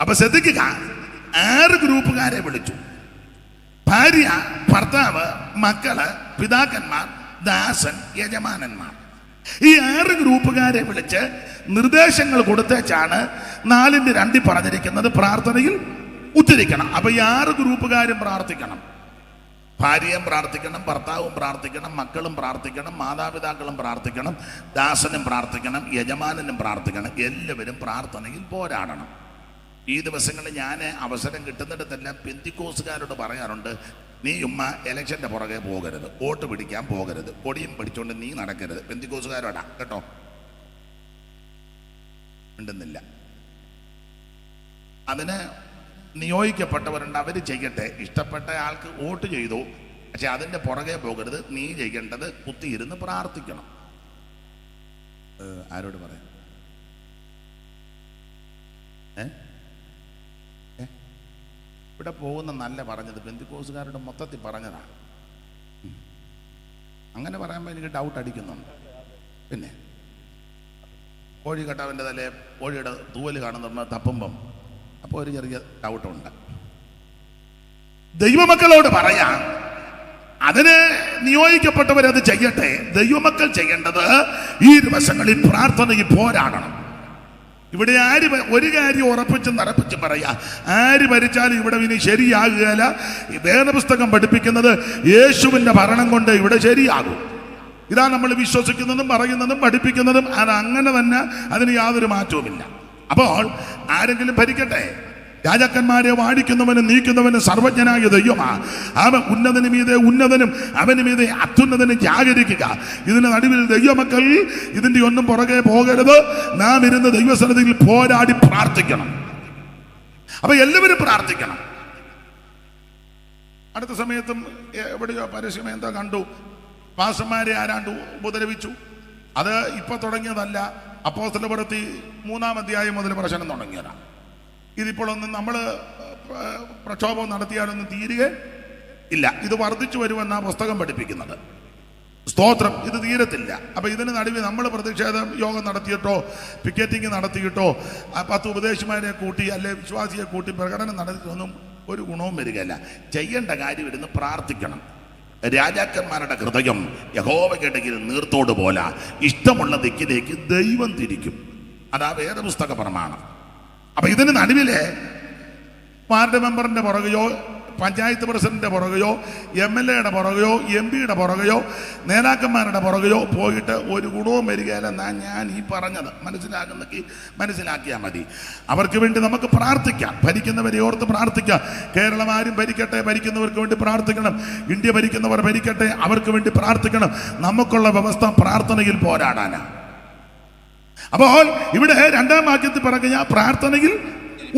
അപ്പൊ ശ്രദ്ധിക്കുക. ആറ് ഗ്രൂപ്പുകാരെ വിളിച്ചു. ഭാര്യ ഭർത്താവ് മക്കൾ പിതാക്കന്മാർ ദാസൻ യജമാനന്മാർ. ഈ ആറ് ഗ്രൂപ്പുകാരെ വിളിച്ച് നിർദ്ദേശങ്ങൾ കൊടുത്തേച്ചാണ് നാലിന്റെ രണ്ടി പറഞ്ഞിരിക്കുന്നത് പ്രാർത്ഥനയിൽ ഉച്ചരിക്കണം അപ്പൊ ഈ ആറ് ഗ്രൂപ്പുകാരും പ്രാർത്ഥിക്കണം. ഭാര്യയും പ്രാർത്ഥിക്കണം ഭർത്താവും പ്രാർത്ഥിക്കണം മക്കളും പ്രാർത്ഥിക്കണം മാതാപിതാക്കളും പ്രാർത്ഥിക്കണം ദാസനും പ്രാർത്ഥിക്കണം യജമാനനും പ്രാർത്ഥിക്കണം. എല്ലാവരും പ്രാർത്ഥനയിൽ പോരാടണം. ഈ ദിവസങ്ങളിൽ ഞാൻ അവസരം കിട്ടുന്നിടത്തെല്ലാം പെന്തിക്കോസുകാരോട് പറയാറുണ്ട് നീ ഉമ്മ ഇലക്ഷന്റെ പുറകെ പോകരുത് വോട്ട് പിടിക്കാൻ പോകരുത് കൊടിയും പിടിച്ചുകൊണ്ട് നീ നടക്കരുത്. പെന്തിക്കോസുകാരോടാ കേട്ടോ? ഉണ്ടെന്നില്ല. അതിന് നിയോഗിക്കപ്പെട്ടവരുണ്ട് അവർ ചെയ്യട്ടെ. ഇഷ്ടപ്പെട്ട ആൾക്ക് വോട്ട് ചെയ്തു പക്ഷെ അതിന്റെ പുറകെ പോകരുത് നീ ചെയ്യേണ്ടത് കുത്തിയിരുന്ന് പ്രാർത്ഥിക്കണം. ആരോട് പറയാം? ഏ? ഇവിടെ പോകുന്ന നല്ല പറഞ്ഞത് ബന്ധുക്കോസുകാരുടെ മൊത്തത്തിൽ പറഞ്ഞതാണ് അങ്ങനെ പറയുമ്പോൾ എനിക്ക് ഡൗട്ട് അടിക്കുന്നുണ്ട്. പിന്നെ കോഴി കട്ടാവിന്റെ തലേ കോഴിയുടെ തൂവൽ കാണുന്ന തപ്പുമ്പം അപ്പോൾ ഒരു ചെറിയ ഡൗട്ടുണ്ട് ദൈവമക്കളോട് പറയാം അതിന് നിയോഗിക്കപ്പെട്ടവരത് ചെയ്യട്ടെ. ദൈവമക്കൾ ചെയ്യേണ്ടത് ഈ ദിവസങ്ങളിൽ പ്രാർത്ഥനയിൽ പോരാടണം. ഇവിടെ ആര് ഒരു കാര്യം ഉറപ്പിച്ചും നടപ്പിച്ചും പറയാ. ആര് ഭരിച്ചാലും ഇവിടെ ഇനി ശരിയാകുകയില്ല. വേദപുസ്തകം പഠിപ്പിക്കുന്നത് യേശുവിന്റെ ഭരണം കൊണ്ട് ഇവിടെ ശരിയാകും. ഇതാ നമ്മൾ വിശ്വസിക്കുന്നതും പറയുന്നതും പഠിപ്പിക്കുന്നതും അത് അങ്ങനെ തന്നെ അതിന് യാതൊരു മാറ്റവുമില്ല. അപ്പോൾ ആരെങ്കിലും ഭരിക്കട്ടെ? രാജാക്കന്മാരെ വാടിക്കുന്നവനും നീക്കുന്നവനും സർവജ്ഞനായ ദൈവമാ. അവൻ ഉന്നതന് മീതെ ഉന്നതനും അവന് മീതെ അത്യുന്നതനും ജാഗരിക്കുക. ഇതിന് നടുവിൽ ദൈവമക്കൾ ഇതിന്റെ ഒന്നും പുറകെ പോകരുത്. നാം ഇരുന്ന് ദൈവസന്നിധിയിൽ പോരാടി പ്രാർത്ഥിക്കണം. അപ്പൊ എല്ലാവരും പ്രാർത്ഥിക്കണം. അടുത്ത സമയത്തും എവിടെയോ പരസ്യം എന്തോ കണ്ടു. പാസന്മാരെ ആരാണ്ട് ഉപദ്രവിച്ചു. അത് ഇപ്പൊ തുടങ്ങിയതല്ല. അപ്പോസ്തലപ്പെടുത്തി മൂന്നാം അധ്യായം മുതൽ പ്രശ്നം തുടങ്ങിയതാണ്. ഇതിപ്പോഴൊന്നും നമ്മൾ പ്രക്ഷോഭം നടത്തിയാലൊന്നും തീരുക ഇല്ല. ഇത് വർദ്ധിച്ചു വരുമെന്നാണ് പുസ്തകം പഠിപ്പിക്കുന്നത്. സ്തോത്രം. ഇത് തീരത്തില്ല. അപ്പൊ ഇതിന് നടുവിൽ നമ്മൾ പ്രതിഷേധം യോഗം നടത്തിയിട്ടോ പിക്കറ്റിംഗ് നടത്തിയിട്ടോ പത്ത് ഉപദേശിമാരെ കൂട്ടി അല്ലെ വിശ്വാസിയെ കൂട്ടി പ്രകടനം നടത്തിയിട്ടൊന്നും ഒരു ഗുണവും വരികയില്ല. ചെയ്യേണ്ട കാര്യം ഇരുന്ന് പ്രാർത്ഥിക്കണം. രാജാക്കന്മാരുടെ ഹൃദയം യഹോവയ്ക്കിടയിൽ നീർത്തോട് പോലെ. ഇഷ്ടമുള്ള ദിക്കിലേക്ക് ദൈവം തിരിക്കും. അതാ വേദപുസ്തക പ്രമാണം. അപ്പൊ ഇതിന് നടുവിലെ വാർഡ് മെമ്പറിന്റെ പുറകെയോ പഞ്ചായത്ത് പ്രസിഡന്റിന്റെ പുറകെയോ എം എൽ എയുടെ പുറകെയോ എം പിയുടെ പുറകെയോ നേതാക്കന്മാരുടെ പുറകെയോ പോയിട്ട് ഒരു ഗുണവും വരികയല്ലെന്നാണ് ഞാൻ ഈ പറഞ്ഞത്. മനസ്സിലാക്കുന്ന മനസ്സിലാക്കിയാൽ മതി. അവർക്ക് വേണ്ടി നമുക്ക് പ്രാർത്ഥിക്കാം. ഭരിക്കുന്നവരെ ഓർത്ത് പ്രാർത്ഥിക്കാം. കേരളം ആരും ഭരിക്കട്ടെ ഭരിക്കുന്നവർക്ക് വേണ്ടി പ്രാർത്ഥിക്കണം. ഇന്ത്യ ഭരിക്കുന്നവർ ഭരിക്കട്ടെ അവർക്ക് വേണ്ടി പ്രാർത്ഥിക്കണം. നമുക്കുള്ള വ്യവസ്ഥ പ്രാർത്ഥനയിൽ പോരാടാനാണ് അപ്പോൾ ഇവിടെ രണ്ടാം വാക്യത്തിൽ പറഞ്ഞ പ്രാർത്ഥനയിൽ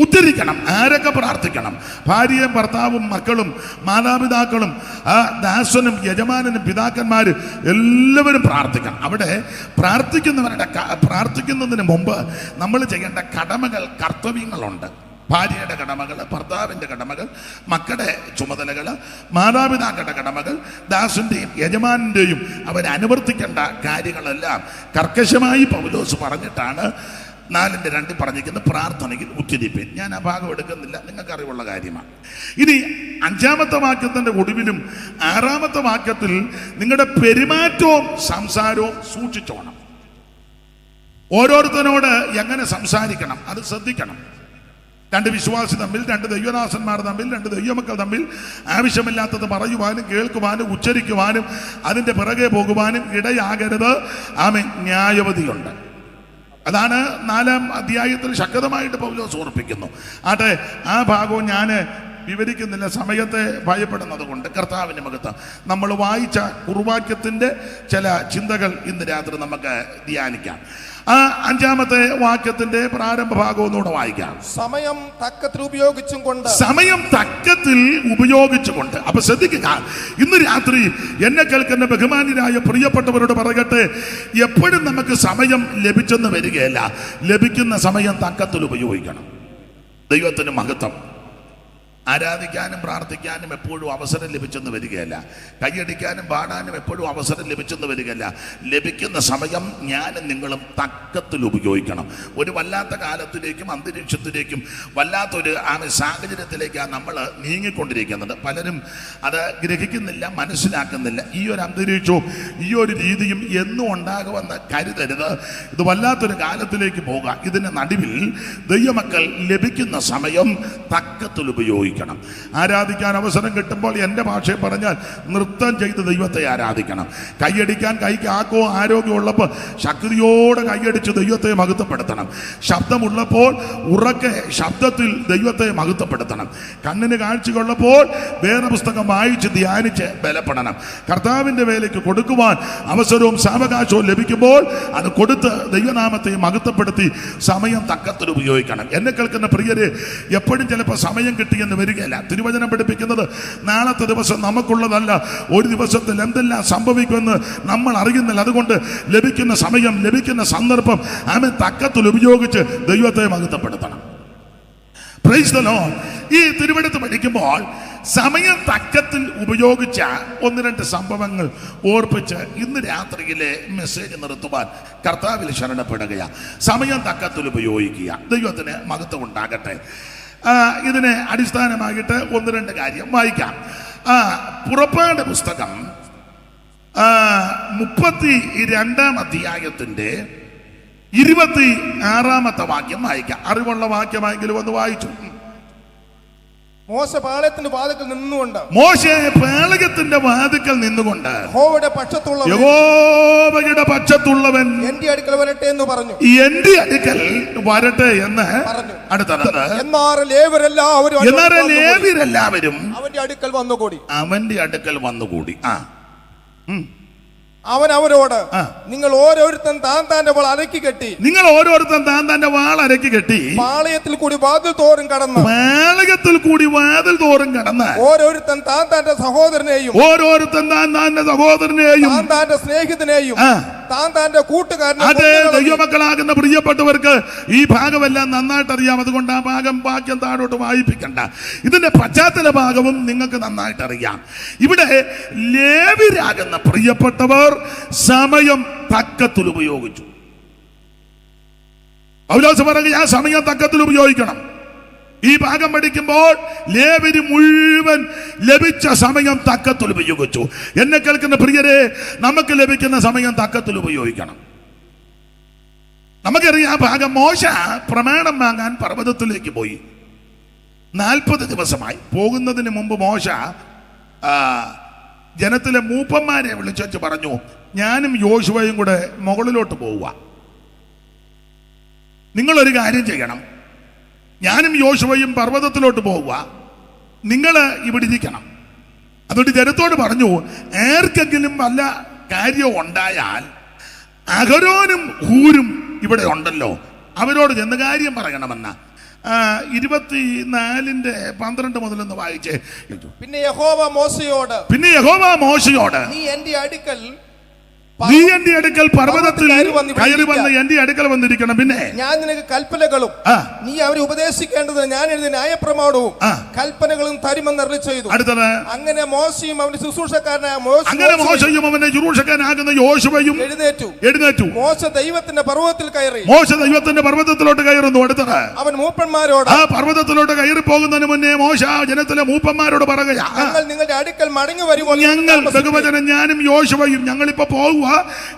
ഉദ്ധരിക്കണം ആരൊക്കെ പ്രാർത്ഥിക്കണം? ഭാര്യയും ഭർത്താവും മക്കളും മാതാപിതാക്കളും ആ ദാസനും യജമാനനും പിതാക്കന്മാരും എല്ലാവരും പ്രാർത്ഥിക്കണം. അവിടെ പ്രാർത്ഥിക്കുന്നവരുടെ പ്രാർത്ഥിക്കുന്നതിന് മുമ്പ് നമ്മൾ ചെയ്യേണ്ട കടമകൾ കർത്തവ്യങ്ങളുണ്ട്. ഭാര്യയുടെ കടമകൾ ഭർത്താവിന്റെ കടമകൾ മക്കളുടെ ചുമതലകൾ മാതാപിതാക്കളുടെ കടമകൾ ദാസിന്റെയും യജമാനന്റെയും അവർ അനുവർത്തിക്കേണ്ട കാര്യങ്ങളെല്ലാം കർക്കശമായി പൗലോസ് പറഞ്ഞിട്ടാണ് നാലിന്റെ രണ്ടിൽ പറഞ്ഞിരിക്കുന്നത് പ്രാർത്ഥനയ്ക്ക് ഉച്ചരിപ്പേൻ. ഞാൻ ആ ഭാഗം എടുക്കുന്നില്ല. നിങ്ങൾക്ക് അറിവുള്ള കാര്യമാണ്. ഇനി അഞ്ചാമത്തെ വാക്യത്തിന്റെ ഒടുവിലും ആറാമത്തെ വാക്യത്തിൽ നിങ്ങളുടെ പെരുമാറ്റവും സംസാരവും സൂക്ഷിച്ചോണം. ഓരോരുത്തരോട് എങ്ങനെ സംസാരിക്കണം? അത് ശ്രദ്ധിക്കണം. രണ്ട് വിശ്വാസി തമ്മിൽ രണ്ട് ദൈവദാസന്മാർ തമ്മിൽ രണ്ട് ദൈവമക്കൾ തമ്മിൽ ആവശ്യമില്ലാത്തത് പറയുവാനും കേൾക്കുവാനും ഉച്ചരിക്കുവാനും അതിന്റെ പിറകെ പോകുവാനും ഇടയാകരുത്. ആമെ ന്യായവതിയുണ്ട് അതാണ് നാലാം അധ്യായത്തിൽ ശക്തമായിട്ട് പൗലോസ് ഓർപ്പിക്കുന്നു. ആട്ടെ ആ ഭാഗവും ഞാൻ വിവരിക്കുന്നില്ല. സമയത്തെ ഭയപ്പെടുന്നത് കൊണ്ട് കർത്താവിന്റെ മുഖത്ത് നമ്മൾ വായിച്ച കുറുവാക്യത്തിന്റെ ചില ചിന്തകൾ ഇന്ന് രാത്രി നമുക്ക് ധ്യാനിക്കാം. ആ അഞ്ചാമത്തെ വാക്യത്തിന്റെ പ്രാരംഭ ഭാഗം ഒന്നുകൂടെ വായിക്കാം. സമയം തക്കത്തിൽ ഉപയോഗിച്ചും കൊണ്ട് സമയം തക്കത്തിൽ ഉപയോഗിച്ചുകൊണ്ട്. അപ്പൊ ശ്രദ്ധിക്കുക ഇന്ന് രാത്രി എന്നെ കേൾക്കുന്ന ബഹുമാനിയായ പ്രിയപ്പെട്ടവരോട് പറയട്ടെ എപ്പോഴും നമുക്ക് സമയം ലഭിച്ചെന്ന് വരികയല്ല. ലഭിക്കുന്ന സമയം തക്കത്തിൽ ഉപയോഗിക്കണം. ദൈവത്തിന് മഹത്വം. ആരാധിക്കാനും പ്രാർത്ഥിക്കാനും എപ്പോഴും അവസരം ലഭിച്ചെന്ന് വരികയല്ല. കൈയടിക്കാനും പാടാനും എപ്പോഴും അവസരം ലഭിച്ചെന്ന് വരികയല്ല. ലഭിക്കുന്ന സമയം ഞാനും നിങ്ങളും തക്കത്തിൽ ഉപയോഗിക്കണം. ഒരു വല്ലാത്ത കാലത്തിലേക്കും അന്തരീക്ഷത്തിലേക്കും വല്ലാത്തൊരു ആ സാഹചര്യത്തിലേക്കാണ് നമ്മൾ നീങ്ങിക്കൊണ്ടിരിക്കുന്നത്. പലരും അത് ഗ്രഹിക്കുന്നില്ല മനസ്സിലാക്കുന്നില്ല. ഈ ഒരു അന്തരീക്ഷവും ഈ ഒരു രീതിയും എന്നും ഉണ്ടാകുമെന്ന് കരുതരുത്. ഇത് വല്ലാത്തൊരു കാലത്തിലേക്ക് പോകാം. ഇതിന് നടുവിൽ ദൈവമക്കൾ ലഭിക്കുന്ന സമയം തക്കത്തിൽ ഉപയോഗിക്കണം ആരാധിക്കാൻ അവസരം കിട്ടുമ്പോൾ എന്റെ ഭാഷയിൽ പറഞ്ഞാൽ നൃത്തം ചെയ്ത് ദൈവത്തെ ആരാധിക്കണം. കൈയടിക്കാൻ കൈക്ക് ആക്കോ ആരോഗ്യമുള്ളപ്പോൾ ശക്തിയോടെ കൈയടിച്ച് ദൈവത്തെ മഹത്വപ്പെടുത്തണം. ശബ്ദമുള്ളപ്പോൾ ഉറക്കെ ശബ്ദത്തിൽ ദൈവത്തെ മഹത്വപ്പെടുത്തണം. കണ്ണിന് കാഴ്ചയുള്ളപ്പോൾ വേറെ പുസ്തകം വായിച്ച് ധ്യാനിച്ച് ബലപ്പെടണം. കർത്താവിന്റെ വേലയ്ക്ക് കൊടുക്കുവാൻ അവസരവും സാവകാശവും ലഭിക്കുമ്പോൾ അത് കൊടുത്ത് ദൈവനാമത്തെ മഹത്വപ്പെടുത്തി സമയം തക്കത്തിൽ ഉപയോഗിക്കണം. എന്നെ കേൾക്കുന്ന പ്രിയരെ എപ്പോഴും ചിലപ്പോൾ സമയം കിട്ടിയെന്ന് വരികയില്ല. തിരുവചനം പഠിപ്പിക്കുന്നത് നാളത്തെ ദിവസം നമുക്കുള്ളതല്ല. ഒരു ദിവസത്തിൽ എന്തെല്ലാം സംഭവിക്കുമെന്ന് നമ്മൾ അറിയുന്നില്ല. അതുകൊണ്ട് ലഭിക്കുന്ന സമയം ലഭിക്കുന്ന സന്ദർഭം ആമെ തക്കത്തിൽ ഉപയോഗിച്ച് ദൈവത്തെ മഹത്വപ്പെടുത്തണം. പ്രൈസ് ഈ തിരുവനന്തപുരത്ത് പഠിക്കുമ്പോൾ സമയം തക്കത്തിൽ ഉപയോഗിച്ച ഒന്ന് രണ്ട് സംഭവങ്ങൾ ഓർപ്പിച്ച് ഇന്ന് രാത്രിയിലെ മെസ്സേജ് നിർത്തുവാൻ കർത്താവിൽ ശരണപ്പെടുകയാണ്. സമയം തക്കത്തിൽ ഉപയോഗിക്കുക. ദൈവത്തിന് മഹത്വം ഉണ്ടാകട്ടെ. ഇതിനെ അടിസ്ഥാനമാക്കിയിട്ട് ഒന്ന് രണ്ട് കാര്യം വായിക്കാം ആ, പുറപ്പാട് പുസ്തകം മുപ്പത്തി രണ്ടാം അധ്യായത്തിന്റെ ഇരുപത്തി ആറാമത്തെ വാക്യം വായിക്കാം അറിവുള്ള വാക്യമായെങ്കിലും ഒന്ന് വായിച്ചു. മോശ പാളയത്തിന്റെ വാതിക്കൽ നിന്നുകൊണ്ട് മോശ പാളയത്തിന്റെ വാതിക്കൽ നിന്നുകൊണ്ട് ഹോവയുടെ പക്ഷത്തുള്ള യഹോവയുടെ പക്ഷത്തുള്ളവൻ എന്റെ അടുക്കൽ വരട്ടെ എന്ന് പറഞ്ഞു എന്റെ അടുക്കൽ വരട്ടെ എന്ന് പറഞ്ഞു. അടുത്തത് എന്നാൽ ലേവരെല്ലാവരും എന്നാൽ. ലേവ്യരെല്ലാവരും അവന്റെ അടുക്കൽ വന്നുകൂടി അവന്റെ അടുക്കൽ വന്നുകൂടി ആ ഉം. അവൻ അവരോട് നിങ്ങൾ ഓരോരുത്തൻ താൻ താന്റെ വാൾ അരക്കി കെട്ടി. നിങ്ങൾ ഓരോരുത്തൻ താൻ താന്റെ വാൾ അരക്കി കെട്ടി. പാളയത്തിൽ കൂടി വാതിൽ തോറും കടന്ന്. പാളയത്തിൽ കൂടി വാതിൽ തോറും കടന്ന്. ഓരോരുത്തൻ താൻ താന്റെ സഹോദരനെയും ഓരോരുത്തൻ താൻ താന്റെ സഹോദരനെയും താൻ താന്റെ സ്നേഹിതനെയും. താൻ താന്റെ കൂട്ടുകാരനെ അതെ ദൈവമക്കളാകുന്ന പ്രിയപ്പെട്ടവർക്ക് ഈ ഭാഗമെല്ലാം നന്നായിട്ട് അറിയാം അതുകൊണ്ട് ആ ഭാഗം വാക്യം താഴോട്ട് വായിപ്പിക്കണ്ട. ഇതിന്റെ പശ്ചാത്തല ഭാഗവും നിങ്ങൾക്ക് നന്നായിട്ട് അറിയാം ഇവിടെ ലേവിരാകുന്ന പ്രിയപ്പെട്ടവർ സമയം തക്കത്തിൽ ഉപയോഗിച്ചു. പൗലോസ് പറയുക ആ സമയം തക്കത്തിൽ ഉപയോഗിക്കണം. ഈ ഭാഗം പഠിക്കുമ്പോൾ ലേവരി മുഴുവൻ ലഭിച്ച സമയം തക്കത്തിൽ ഉപയോഗിച്ചു. എന്നെ കേൾക്കുന്ന പ്രിയരെ നമുക്ക് ലഭിക്കുന്ന സമയം തക്കത്തിൽ ഉപയോഗിക്കണം. നമുക്കറിയാം ആ ഭാഗം മോശ പ്രമാണം വാങ്ങാൻ പർവതത്തിലേക്ക് പോയി. നാൽപ്പത് ദിവസമായി. പോകുന്നതിന് മുമ്പ് മോശ ജനത്തിലെ മൂപ്പന്മാരെ വിളിച്ചു പറഞ്ഞു ഞാനും യോശുവയും കൂടെ മുകളിലോട്ട് പോവുക. നിങ്ങളൊരു കാര്യം ചെയ്യണം. ഞാനും യോശുവയും പർവതത്തിലോട്ട് പോവുക. നിങ്ങൾ ഇവിടെ ഇരിക്കണം. അതുകൊണ്ട് ജനത്തോട് പറഞ്ഞു ആർക്കെങ്കിലും വല്ല കാര്യവും ഉണ്ടായാൽ അഹരോനും ഹൂരും ഇവിടെ ഉണ്ടല്ലോ. അവരോട് ചെന്ന് കാര്യം പറയണമെന്ന. ഇരുപത്തി നാലിന്റെ പന്ത്രണ്ട് മുതലൊന്ന് വായിച്ചേ. പിന്നെ യഹോവ മോശയോട് പിന്നെ യഹോവ മോശയോട് നീ എന്റെ അടുക്കൽ നീ എന്റെ അടുക്കൽ പർവതത്തിൽ കയറി വന്ന്. എന്റെ അടുക്കൽ വന്നിരിക്കണം. പിന്നെ? ഞാൻ നിനക്ക് കൽപ്പനകളും നീ അവരെ ഉപദേശിക്കേണ്ടത് ഞാൻ എഴുതിയ ന്യായപ്രമാണവും. കൽപ്പനകളും തരുമെന്ന് അരുളി ചെയ്തു. അടുത്തത്? അങ്ങനെ മോശയും അവന്റെ ശുശ്രൂഷക്കാരനായ മോശ അങ്ങനെ മോശയും അവന്റെ ശുശ്രൂഷക്കാരനാകുന്ന യോശുവയും എഴുന്നേറ്റു. എഴുന്നേറ്റു. മോശ ദൈവത്തിന്റെ പർവതത്തിൽ കയറി. മോശ ദൈവത്തിന്റെ പർവതത്തിലോട്ട് കയറുന്നു. അടുത്തത്? അവൻ മൂപ്പന്മാരോട് ആ പർവതത്തിലോട്ട് കയറി പോകുന്നതിന് മുന്നേ മോശ ജനത്തിലെ മൂപ്പന്മാരോട് പറയുക ഞങ്ങൾ നിങ്ങളുടെ അടുക്കൽ മടങ്ങി വരുമോ ഞങ്ങൾ. ബഹുവചനം ഞാനും യോശുവയും ഞങ്ങളിപ്പോ പോവുക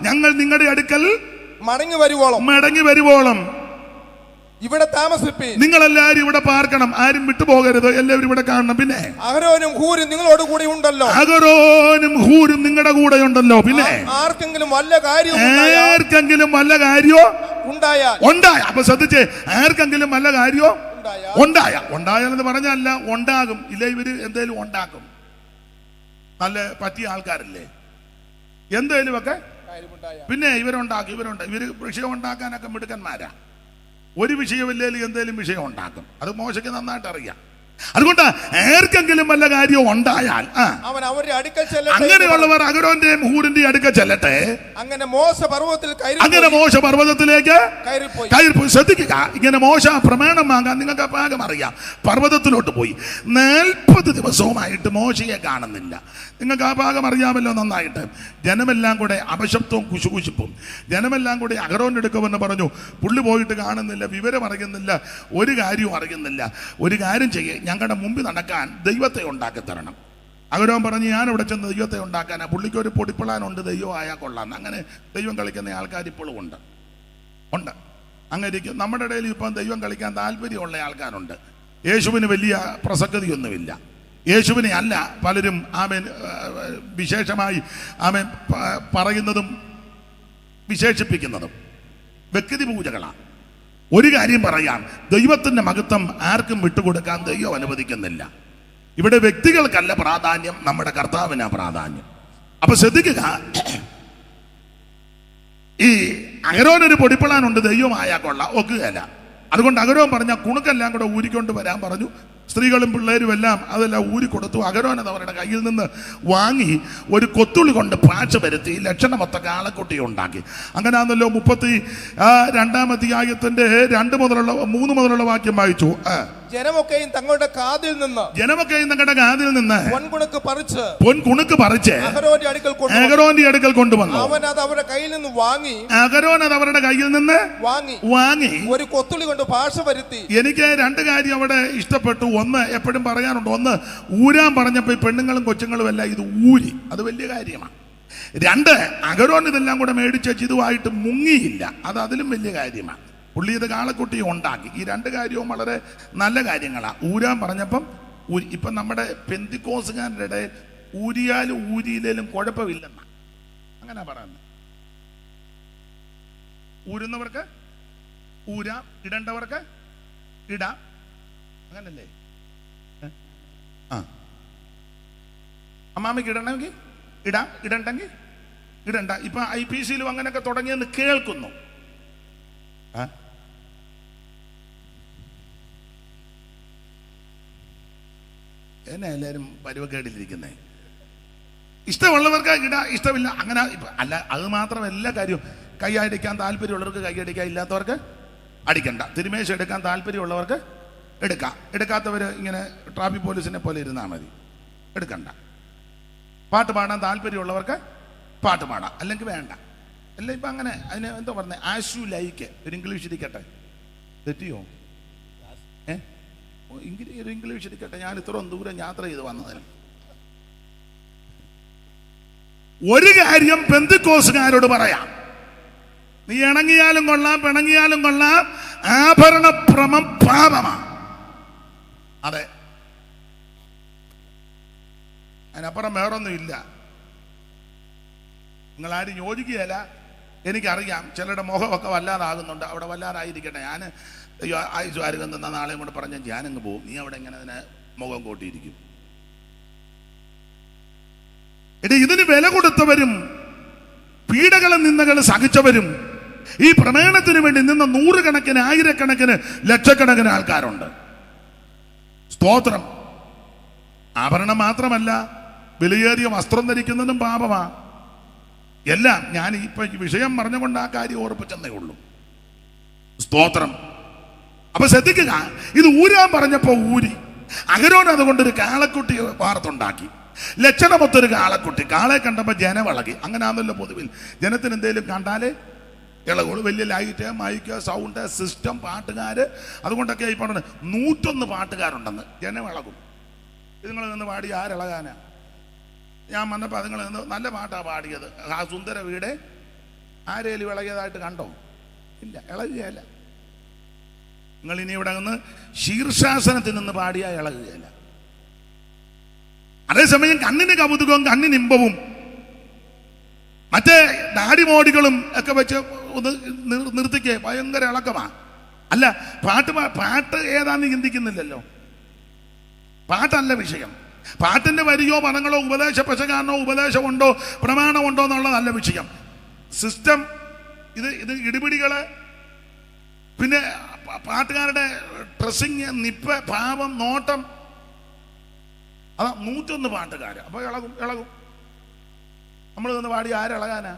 ഞങ്ങൾ നിങ്ങളുടെ അടുക്കൽ മടങ്ങി വരുവോളം. മടങ്ങി വരുവോളം. ഇവിടെ താമസിപ്പി. നിങ്ങൾ എല്ലാരും ഇവിടെ പാർക്കണം. ആരും വിട്ടുപോകരുത്. എല്ലാവരും ഇവിടെ കാണണം. പിന്നെ? അഹരോനും ഹൂരും നിങ്ങളോട് കൂടെ ഉണ്ടല്ലോ. അഗരോനും ഹൂരും നിങ്ങളുടെ കൂടെ ഉണ്ടല്ലോ. പിന്നെ? ആർക്കെങ്കിലും വല്ല കാര്യം ആർക്കെങ്കിലും വല്ല കാര്യോ? ഉണ്ടായ ഉണ്ടായ അപ്പൊ ശ്രദ്ധിച്ചേ. ആർക്കെങ്കിലും വല്ല കാര്യോ? ഉണ്ടായ ഉണ്ടായാലെന്ന് പറഞ്ഞല്ല ഉണ്ടാകും. ഇല്ല ഇവർ എന്തേലും ഉണ്ടാക്കും. നല്ല പറ്റിയ ആൾക്കാരല്ലേ? എന്തേലുമൊക്കെ പിന്നെ ഇവരുണ്ടാക്കും ഇവരുണ്ട്. ഇവർ വിഷയം ഉണ്ടാക്കാനൊക്കെ മിടുക്കന്മാരാ. ഒരു വിഷയമില്ലെങ്കിൽ എന്തേലും വിഷയം ഉണ്ടാക്കും അത് മോശയ്ക്ക് നന്നായിട്ട് അറിയാം അതുകൊണ്ട് ആർക്കെങ്കിലും വല്ല കാര്യവും ഉണ്ടായാൽ അവൻ അവരുടെ അടുക്കൽ ചെല്ലട്ടെ. അങ്ങനെയുള്ളവർ അഗരോന്റെ ഹൂരിന്റെയും അടുക്ക ചെല്ലട്ടെ. അങ്ങനെ മോശ പർവതത്തിൽ അങ്ങനെ മോശ പർവതത്തിലേക്ക് കയറിപ്പോയി. ശ്രദ്ധിക്കുക ഇങ്ങനെ മോശ പ്രമാണം വാങ്ങാൻ നിങ്ങൾക്ക് പാകം അറിയാം. പർവതത്തിലോട്ട് പോയി. നാൽപ്പത് ദിവസവുമായിട്ട് മോശയെ കാണുന്നില്ല. നിങ്ങൾക്ക് ആ ഭാഗം അറിയാമല്ലോ നന്നായിട്ട്. ജനമെല്ലാം കൂടെ അപശബ്ദവും കുശുകുശിപ്പും. ജനമെല്ലാം കൂടെ അഗറോന്റെ എടുക്കുമെന്ന് പറഞ്ഞു പുള്ളി പോയിട്ട് കാണുന്നില്ല വിവരം അറിയുന്നില്ല ഒരു കാര്യവും അറിയുന്നില്ല. ഒരു കാര്യം ചെയ്യേ ഞങ്ങളുടെ മുമ്പിൽ നടക്കാൻ ദൈവത്തെ ഉണ്ടാക്കി തരണം. അഗരോൻ പറഞ്ഞ് ഞാൻ ഇവിടെ ചെന്ന് ദൈവത്തെ ഉണ്ടാക്കാനാ. പുള്ളിക്ക് ഒരു പൊടിപ്പിളാനുണ്ട്. ദൈവം ആയാൽ കൊള്ളാം അങ്ങനെ ദൈവം കളിക്കുന്ന ആൾക്കാർ ഇപ്പോഴും ഉണ്ട്. ഉണ്ട്. അങ്ങനെ ഇരിക്കും. നമ്മുടെ ഇടയിൽ ഇപ്പം ദൈവം കളിക്കാൻ താല്പര്യമുള്ള ആൾക്കാരുണ്ട്. യേശുവിന് വലിയ പ്രസക്തിയൊന്നുമില്ല. യേശുവിനെ അല്ല പലരും ആമേൻ വിശേഷമായി ആമേൻ പറയുന്നതും വിശേഷിപ്പിക്കുന്നതും വ്യക്തി പൂജകളാണ് ഒരു കാര്യം പറയാം. ദൈവത്തിന്റെ മഹത്വം ആർക്കും വിട്ടുകൊടുക്കാൻ ദൈവം അനുവദിക്കുന്നില്ല. ഇവിടെ വ്യക്തികൾക്കല്ല പ്രാധാന്യം നമ്മുടെ കർത്താവിനാ പ്രാധാന്യം. അപ്പൊ ശ്രദ്ധിക്കുക. ഈ അഗരോനൊരു പൊടിപ്പിളാനുണ്ട് ദൈവമായ കൊള്ള. ഒക്കുകയല്ല. അതുകൊണ്ട് അഗരോൻ പറഞ്ഞ കുണുക്കെല്ലാം കൂടെ ഊരിക്കൊണ്ട് വരാൻ പറഞ്ഞു. സ്ത്രീകളും പിള്ളേരും എല്ലാം അതെല്ലാം ഊരി കൊടുത്തു അഗരോൻ അവരുടെ കയ്യിൽ നിന്ന് വാങ്ങി ഒരു കൊത്തുള്ളി കൊണ്ട് പാഴ്ച വരുത്തി ലക്ഷണമൊത്ത കാളക്കുട്ടി ഉണ്ടാക്കി അങ്ങനെയാണല്ലോ മുപ്പത്തി ആ, രണ്ടാം അധ്യായത്തിന്റെ രണ്ട് മുതലുള്ള മൂന്ന് മുതലുള്ള വാക്യം വായിച്ചു. ജനമൊക്കെയും തങ്ങളുടെ കാതിൽ നിന്ന് ജനമൊക്കെയും തങ്ങളുടെ കാതിൽ നിന്ന് പൊൻകുണക്ക് പറിച്ച് പൊൻകുണുക്ക് പറിച്ച് അഹരോന്റെ അടുക്കൽ കൊണ്ടുവന്നു. അവൻ അത് അവരുടെ കയ്യിൽ നിന്ന് വാങ്ങി അഗരോൻ അത് അവരുടെ കയ്യിൽ നിന്ന് വാങ്ങി. വാങ്ങി. ഒരു കൊത്തുളി കൊണ്ട് ഭാഷ വരുത്തി. എനിക്ക് രണ്ട് കാര്യം അവിടെ ഇഷ്ടപ്പെട്ടു. ഒന്ന് എപ്പോഴും പറയാനുണ്ട് ഒന്ന് ഊരാൻ പറഞ്ഞപ്പോൾ ഈ പെണ്ണുങ്ങളും കൊച്ചുങ്ങളും എല്ലാം ഇത് ഊരി. അത് വലിയ കാര്യമാണ്. രണ്ട് അഗരോൻ ഇതെല്ലാം കൂടെ മേടിച്ച് ചിതുവായിട്ട് ഇതുമായിട്ട് മുങ്ങിയില്ല. അത് അതിലും വലിയ കാര്യമാണ്. പുള്ളി ഇത് കാളക്കുട്ടി ഉണ്ടാക്കി. ഈ രണ്ട് കാര്യവും വളരെ നല്ല കാര്യങ്ങളാണ് ഊരാൻ പറഞ്ഞപ്പം ഇപ്പം നമ്മുടെ പെന്തിക്കോസുകാരുടെ ഇടയിൽ ഊരിയാലും ഊരിയില്ലേലും കുഴപ്പമില്ലെന്ന. അങ്ങനെ പറയുന്നത് ഊരുന്നവർക്ക് ഊരാം ഇടേണ്ടവർക്ക് ഇടാം. അങ്ങനല്ലേ? ആ. അമ്മാമ്മയ്ക്ക് ഇടണമെങ്കിൽ ഇടാം ഇടണ്ടെങ്കിൽ ഇടണ്ട. ഇപ്പൊ ഐ പി സിയിലും അങ്ങനെയൊക്കെ തുടങ്ങിയെന്ന് കേൾക്കുന്നു. ആ? എന്നെ എല്ലാവരും പരുവക്കേടിലിരിക്കുന്നേ. ഇഷ്ടമുള്ളവർക്ക് ഇടാ ഇഷ്ടമില്ല അങ്ങനെ അല്ല അത് മാത്രം എല്ലാ കാര്യവും കൈയടിക്കാൻ താല്പര്യമുള്ളവർക്ക് കൈ അടിക്കാൻ ഇല്ലാത്തവർക്ക് അടിക്കണ്ട. തിരുമേശം എടുക്കാൻ താല്പര്യമുള്ളവർക്ക് എടുക്കാം. എടുക്കാത്തവർ ഇങ്ങനെ ട്രാഫിക് പോലീസിനെ പോലെ ഇരുന്നാൽ മതി. എടുക്കണ്ട. പാട്ട് പാടാൻ താല്പര്യമുള്ളവർക്ക് പാട്ട് പാടാം. അല്ലെങ്കിൽ വേണ്ട. അല്ല ഇപ്പം അങ്ങനെ അതിന് എന്താ പറഞ്ഞത് ആശു ലൈക്ക്. ഒരു ഇംഗ്ലീഷ് ഇരിക്കട്ടെ തെറ്റിയോ? ഓ, ഇംഗ്ലീ- ഒരു ഇംഗ്ലീഷ് ഇരിക്കട്ടെ. ഞാൻ ഇത്രയും ദൂരം യാത്ര ചെയ്ത് വന്നതിന്. ഒരു കാര്യം പെന്തിക്കോസുകാരോട് പറയാം. നീ ഇണങ്ങിയാലും കൊള്ളാം പിണങ്ങിയാലും കൊള്ളാം. ആഭരണഭ്രമം പാപമാണ്. അതെ. അതിനപ്പുറം വേറൊന്നും ഇല്ല. നിങ്ങൾ ആരും യോജിക്കുകയല്ല. എനിക്കറിയാം. ചിലരുടെ മുഖമൊക്കെ വല്ലാതാകുന്നുണ്ട്. അവിടെ വല്ലാതായിരിക്കട്ടെ. ഞാൻ ആയുസ് ആരും തന്ന. നാളെയും കൂടെ പറഞ്ഞാൽ ഞാനങ്ങ് പോകും നീ അവിടെ എങ്ങനെ അതിനെ മുഖം കൂട്ടിയിരിക്കും? എടി ഇതിന് വില കൊടുത്തവരും പീഡകളും നിന്നകളും സഹിച്ചവരും ഈ പ്രമേണത്തിന് വേണ്ടി നിന്ന നൂറുകണക്കിന് ആയിരക്കണക്കിന് ലക്ഷക്കണക്കിന് ആൾക്കാരുണ്ട്. സ്തോത്രം. ആഭരണം മാത്രമല്ല വിലയേറിയ വസ്ത്രം ധരിക്കുന്നതും പാപമാ. എല്ലാം ഞാൻ ഇപ്പൊ വിഷയം പറഞ്ഞുകൊണ്ട് ആ കാര്യം ഓർപ്പിച്ചെന്നേ ഉള്ളൂ. സ്തോത്രം. അപ്പൊ ശ്രദ്ധിക്കുക ഇത് ഊരാൻ പറഞ്ഞപ്പോ ഊരി. അകരോൻ അതുകൊണ്ടൊരു കാളക്കുട്ടി വാർത്തുണ്ടാക്കി. ലക്ഷണമൊത്തൊരു കാളക്കുട്ടി. കാളെ കണ്ടപ്പോ അങ്ങനെ ആണല്ലോ പൊതുവിൽ. ജനത്തിന് എന്തെങ്കിലും കണ്ടാലേ ഇളകുള്ളൂ. വലിയ ലൈറ്റ് മൈക്ക് സൗണ്ട് സിസ്റ്റം പാട്ടുകാര്. അതുകൊണ്ടൊക്കെ ഈ പറഞ്ഞത് നൂറ്റൊന്ന് പാട്ടുകാരുണ്ടെന്ന്. ജനം ഇത് നിങ്ങൾ നിന്ന് പാടി ആരിളകാനാ? ഞാൻ വന്നപ്പോൾ അതുങ്ങൾ നല്ല പാട്ടാണ് പാടിയത്. ആ സുന്ദര വീട് ആരേലും ഇളകിയതായിട്ട് കണ്ടോ? ഇല്ല ഇളകുകയല്ല. നിങ്ങൾ ഇനി ഇവിടെ നിന്ന് ശീർഷാസനത്തിൽ നിന്ന് പാടിയാൽ ഇളകുകയില്ല. അതേസമയം കണ്ണിന് കൗതുകവും കണ്ണിന് ഇമ്പവും. മറ്റേ ഡാഡിമോടികളും ഒക്കെ വെച്ച് ഒന്ന് നിർ- നിർത്തിക്ക് ഭയങ്കര ഇളക്കമാ. അല്ല പാട്ട് പാട്ട് ഏതാന്ന് ചിന്തിക്കുന്നില്ലല്ലോ. പാട്ടല്ല വിഷയം. പാട്ടിന്റെ വരിയോ പദങ്ങളോ ഉപദേശ പശകാരണോ ഉപദേശമുണ്ടോ പ്രമാണമുണ്ടോ എന്നുള്ളതല്ല വിഷയം. സിസ്റ്റം ഇത് ഇത് ഇടിപിടികൾ പിന്നെ പാട്ടുകാരുടെ ഡ്രസ്സിങ് നിപ്പ് ഭാവം നോട്ടം. അതാ നൂറ്റൊന്ന് പാട്ടുകാർ അപ്പോൾ ഇളകും ഇളകും. നമ്മൾ നിന്ന് പാടി ആരിളകാനാ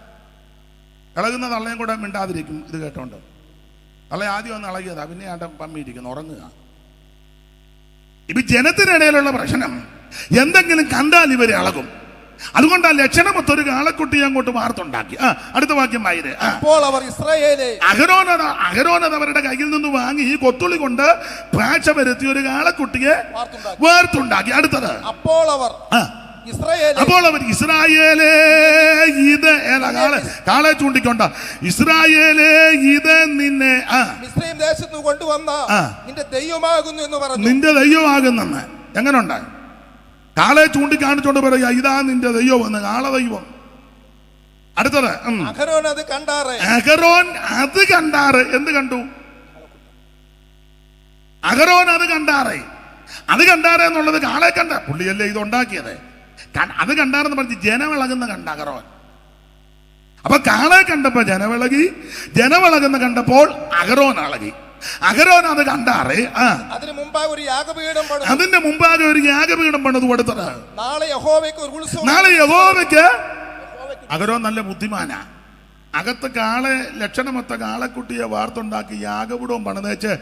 ഇളകുന്ന തള്ളയും കൂടെ മിണ്ടാതിരിക്കും ഇത് കേട്ടോണ്ട്. തള്ള ആദ്യം ഒന്ന് ഇളകിയതാ പിന്നെ ആട്ടം പമ്മിയിരിക്കുന്നു ഉറങ്ങുക. ഇപ്പൊ ജനത്തിനിടയിലുള്ള പ്രശ്നം. എന്തെങ്കിലും കണ്ടാൽ ഇവരെ അളകും അതുകൊണ്ട് ആ ലക്ഷണമൊത്ത ഒരു കാളക്കുട്ടി അങ്ങോട്ട് വാർത്തുണ്ടാക്കി. ആ അടുത്ത വാക്യം വായിരേ. അപ്പോൾ അവർ ഇസ്രായേലെ. അഹരോനത അഹരോനത് അവരുടെ കയ്യിൽ നിന്ന് വാങ്ങി ഈ കൊത്തുളി കൊണ്ട് പാഴ്ച വരുത്തി ഒരു കാളക്കുട്ടിയെ വാർത്തുണ്ടാക്കി. അടുത്തത്. അപ്പോൾ അവർ അപ്പോൾ അവർ ഇസ്രായേലേ ഇത് കാളെ? കാളെ ചൂണ്ടിക്കൊണ്ട. ഇസ്രായേലേ ഇത് നിന്നെ കൊണ്ടുവന്ന നിന്റെ ദൈവമാകുന്നു എന്ന് പറഞ്ഞു. നിന്റെ ദൈവമാകുന്നെന്ന്. എങ്ങനെയുണ്ട് കാളെ ചൂണ്ടിക്കാണിച്ചോണ്ട് പറയാ ഇതാ നിന്റെ ദൈവം എന്ന് കാളദൈവം അടുത്തത്. അഹരോൻ അത് കണ്ടാറെ. അഹരോൻ അത് കണ്ടാറ്. എന്ത് കണ്ടു? അഹരോൻ അത് കണ്ടാറേ. അത് കണ്ടാറ എന്നുള്ളത് കാളെ കണ്ട. പുള്ളിയല്ലേ ഇത് ഉണ്ടാക്കിയത്? അത് കണ്ടാറെന്ന് പറഞ്ഞ് ജനവിളകുന്ന കണ്ട അഹരോൻ. അപ്പൊ കാളെ കണ്ടപ്പോ ജനവിളകി ജനവിളകുന്ന കണ്ടപ്പോൾ അഹരോൻ ഇളകി അഹരോൻ അത് കണ്ടാറേ? അതിന് ഒരു യാഗപീഠം അതിന്റെ മുമ്പാകെ ഒരു യാഗപീഠം പണിത് കൊടുത്തത്. നാളെ യഹോവയ്ക്ക് നാളെ യഹോവയ്ക്ക്? നല്ല ബുദ്ധിമാനാ. അകത്ത് കാളെ ലക്ഷണമൊത്ത കാളക്കുട്ടിയെ വാർത്തുണ്ടാക്കി യാഗപുടവും പണിതേച്ച്